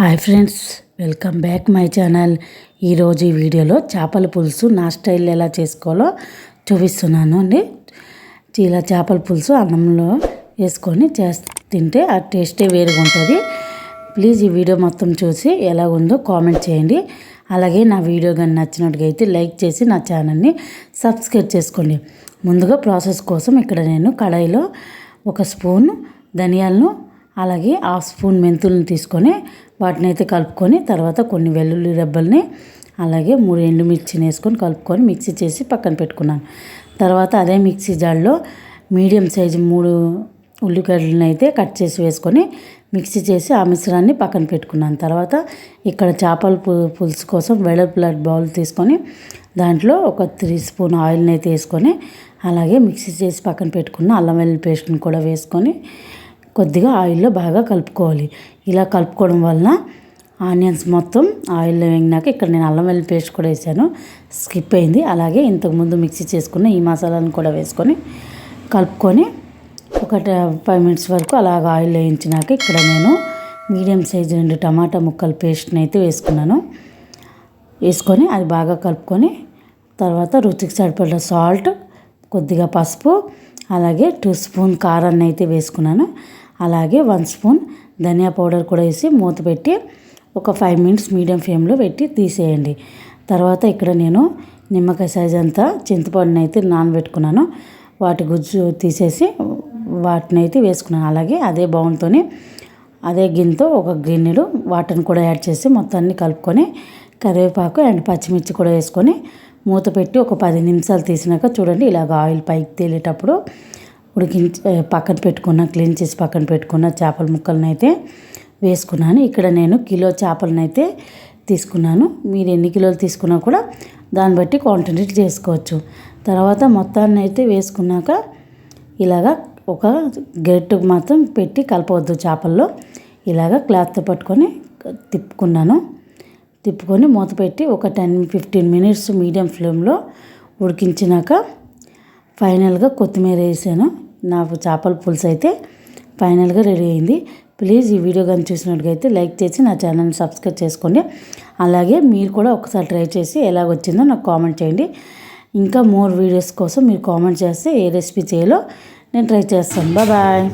Hi friends welcome back my channel. ఈరోజు ఈ వీడియోలో చేపల పులుసు నా స్టైల్ ఎలా చేసుకోవాలో చూపిస్తున్నాను అండి. ఇలా చేపల పులుసు అన్నంలో వేసుకొని చేస్తే తింటే ఆ టేస్టే వేరుగా ఉంటుంది ప్లీజ్ ఈ వీడియో మొత్తం చూసి ఎలా ఉందో కామెంట్ చేయండి. అలాగే నా వీడియో కానీ నచ్చినట్టుగా అయితే లైక్ చేసి నా ఛానల్ని సబ్స్క్రైబ్ చేసుకోండి. ముందుగా ప్రాసెస్ కోసం ఇక్కడ నేను కడాయిలో ఒక స్పూన్ ధనియాలను అలాగే హాఫ్ స్పూన్ మెంతులను తీసుకొని వాటిని అయితే కలుపుకొని తర్వాత కొన్ని వెల్లుల్లి రెబ్బల్ని అలాగే మూడు ఎండుమిర్చిని వేసుకొని కలుపుకొని మిక్సీ చేసి పక్కన పెట్టుకున్నాను. తర్వాత అదే మిక్సీ జార్లో మీడియం సైజు మూడు ఉల్లిగడ్డలను అయితే కట్ చేసి వేసుకొని మిక్సీ చేసి ఆ మిశ్రాన్ని పక్కన పెట్టుకున్నాను. తర్వాత ఇక్కడ చేపల పులుసు కోసం వెడల్పుల బౌల్ తీసుకొని దాంట్లో ఒక త్రీ స్పూన్ ఆయిల్ని అయితే వేసుకొని అలాగే మిక్సీ చేసి పక్కన పెట్టుకున్న అల్లం వెల్లుల్లి పేస్ట్ని కూడా వేసుకొని కొద్దిగా ఆయిల్లో బాగా కలుపుకోవాలి. ఇలా కలుపుకోవడం వలన ఆనియన్స్ మొత్తం ఆయిల్లో వేగినాక ఇక్కడ నేను అల్లం వెల్లుల్లి పేస్ట్ కూడా వేసాను. స్కిప్ అయింది. అలాగే ఇంతకుముందు మిక్సీ చేసుకున్న ఈ మసాలాను కూడా వేసుకొని కలుపుకొని ఒక ఫైవ్ మినిట్స్ వరకు అలాగ ఆయిల్ వేయించినాక ఇక్కడ నేను మీడియం సైజు రెండు టమాటా ముక్కల పేస్ట్ని అయితే వేసుకున్నాను. వేసుకొని అది బాగా కలుపుకొని తర్వాత రుచికి సరిపడే సాల్ట్ కొద్దిగా పసుపు అలాగే టూ స్పూన్ కారాన్ని అయితే వేసుకున్నాను. అలాగే వన్ స్పూన్ ధనియా పౌడర్ కూడా వేసి మూత పెట్టి ఒక ఫైవ్ మినిట్స్ మీడియం ఫ్లేమ్లో పెట్టి తీసేయండి. తర్వాత ఇక్కడ నేను నిమ్మకాయ సైజ్ అంతా చింతపండుని అయితే నానబెట్టుకున్నాను. వాటి గుజ్జు తీసేసి వాటిని అయితే వేసుకున్నాను. అలాగే అదే బౌన్తో అదే గిన్నెతో ఒక గిన్నెలు వాటిని కూడా యాడ్ చేసి మొత్తాన్ని కలుపుకొని కరివేపాకు అండ్ పచ్చిమిర్చి కూడా వేసుకొని మూత పెట్టి ఒక పది నిమిషాలు తీసినాక చూడండి ఇలాగ ఆయిల్ పైకి తేలేటప్పుడు ఉడికించి పక్కన పెట్టుకున్న క్లీన్ చేసి పక్కన పెట్టుకున్న చేపల ముక్కలను అయితే వేసుకున్నాను. ఇక్కడ నేను కిలో చేపలను అయితే తీసుకున్నాను. మీరు ఎన్ని కిలోలు తీసుకున్నా కూడా దాన్ని బట్టి క్వాంటిటీ చేసుకోవచ్చు. తర్వాత మొత్తాన్ని అయితే వేసుకున్నాక ఇలాగా ఒక గెట్టుకు మాత్రం పెట్టి కలపవద్దు చేపల్లో. ఇలాగ క్లాత్తో పట్టుకొని తిప్పుకున్నాను. తిప్పుకొని మూత పెట్టి ఒక టెన్ ఫిఫ్టీన్ మినిట్స్ మీడియం ఫ్లేమ్లో ఉడికించినాక ఫైనల్గా కొత్తిమీర వేసాను. నాకు చేపల పులుసు అయితే ఫైనల్గా రెడీ అయింది. ప్లీజ్ ఈ వీడియో కానీ చూసినట్టుగైతే లైక్ చేసి నా ఛానల్ని సబ్స్క్రైబ్ చేసుకోండి. అలాగే మీరు కూడా ఒకసారి ట్రై చేసి ఎలా వచ్చిందో నాకు కామెంట్ చేయండి. ఇంకా మోర్ వీడియోస్ కోసం మీరు కామెంట్ చేస్తే ఏ రెసిపీ చేయాలో నేను ట్రై చేస్తాను. బాయ్.